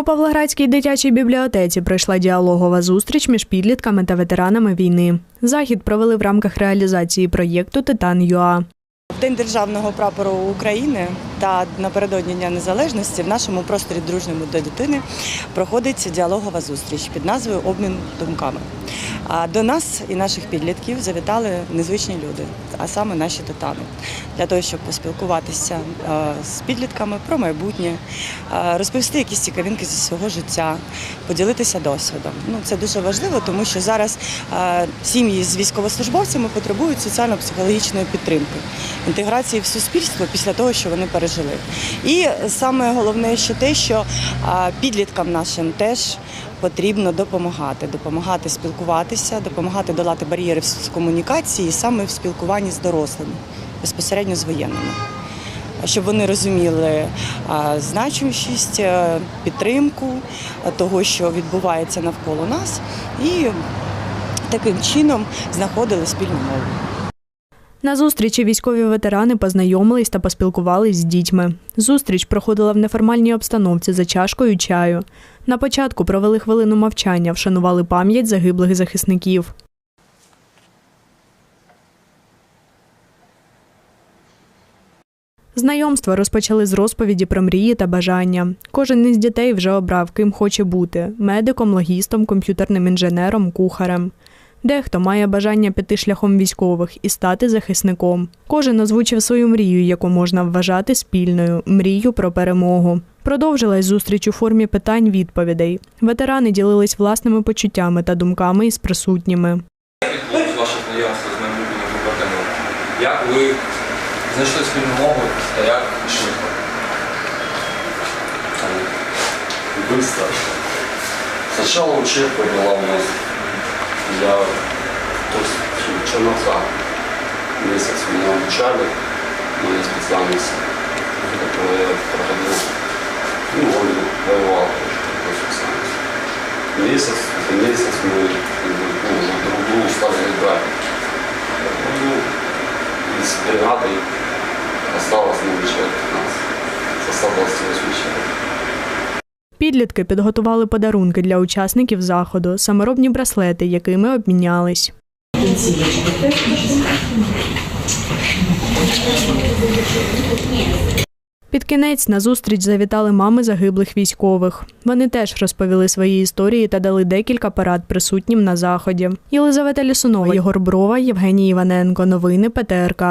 У Павлоградській дитячій бібліотеці пройшла діалогова зустріч між підлітками та ветеранами війни. Захід провели в рамках реалізації проєкту Титан ЮА. В День державного прапору України та напередодні Дня Незалежності в нашому просторі дружньому до дитини проходить діалогова зустріч під назвою Обмін думками. А до нас і наших підлітків завітали незвичні люди, а саме наші титани, для того, щоб поспілкуватися е, з підлітками про майбутнє, е, розповісти якісь цікавинки зі свого життя, поділитися досвідом. Ну це дуже важливо, тому що зараз е, сім'ї з військовослужбовцями потребують соціально-психологічної підтримки, інтеграції в суспільство після того, що вони пережили. І саме головне, що те, що підліткам нашим теж потрібно допомагати, допомагати спілкуватися, допомагати долати бар'єри в комунікації саме в спілкуванні з дорослими, безпосередньо з воєнними. Щоб вони розуміли значущість, е, підтримку е, того, що відбувається навколо нас, і таким чином знаходили спільну мову. На зустрічі військові ветерани познайомились та поспілкувались з дітьми. Зустріч проходила в неформальній обстановці за чашкою чаю. На початку провели хвилину мовчання, вшанували пам'ять загиблих захисників. Знайомство розпочали з розповіді про мрії та бажання. Кожен із дітей вже обрав, ким хоче бути медиком, логістом, комп'ютерним інженером, кухарем. Дехто має бажання піти шляхом військових і стати захисником. Кожен озвучив свою мрію, яку можна вважати спільною мрію про перемогу. Продовжилась зустріч у формі питань-відповідей. Ветерани ділились власними почуттями та думками із присутніми. відбулось ваше знайомство з майбутніми побратимами? Як ви знайшли спільну мову та як швидко? быстро. Сначала учебка была у нас Я, то есть, черновца. Месяц меня обучали, моей специальности, которую я проходил. Ну, вроде воевал тоже по такой специальности. Месяц, это месяц мы как бы, ну, уже друг другу стали играть. Ну, из бригады осталось новый человек 15. Состав 28 человек. Підлітки підготували подарунки для учасників заходу, саморобні браслети, якими обмінялись. Під кінець на зустріч завітали мами загиблих військових. Вони теж розповіли свої історії та дали декілька порад присутнім на заході. Єлизавета Лісунова, Єгор Брова, Євгеній Іваненко. Новини ПТРК.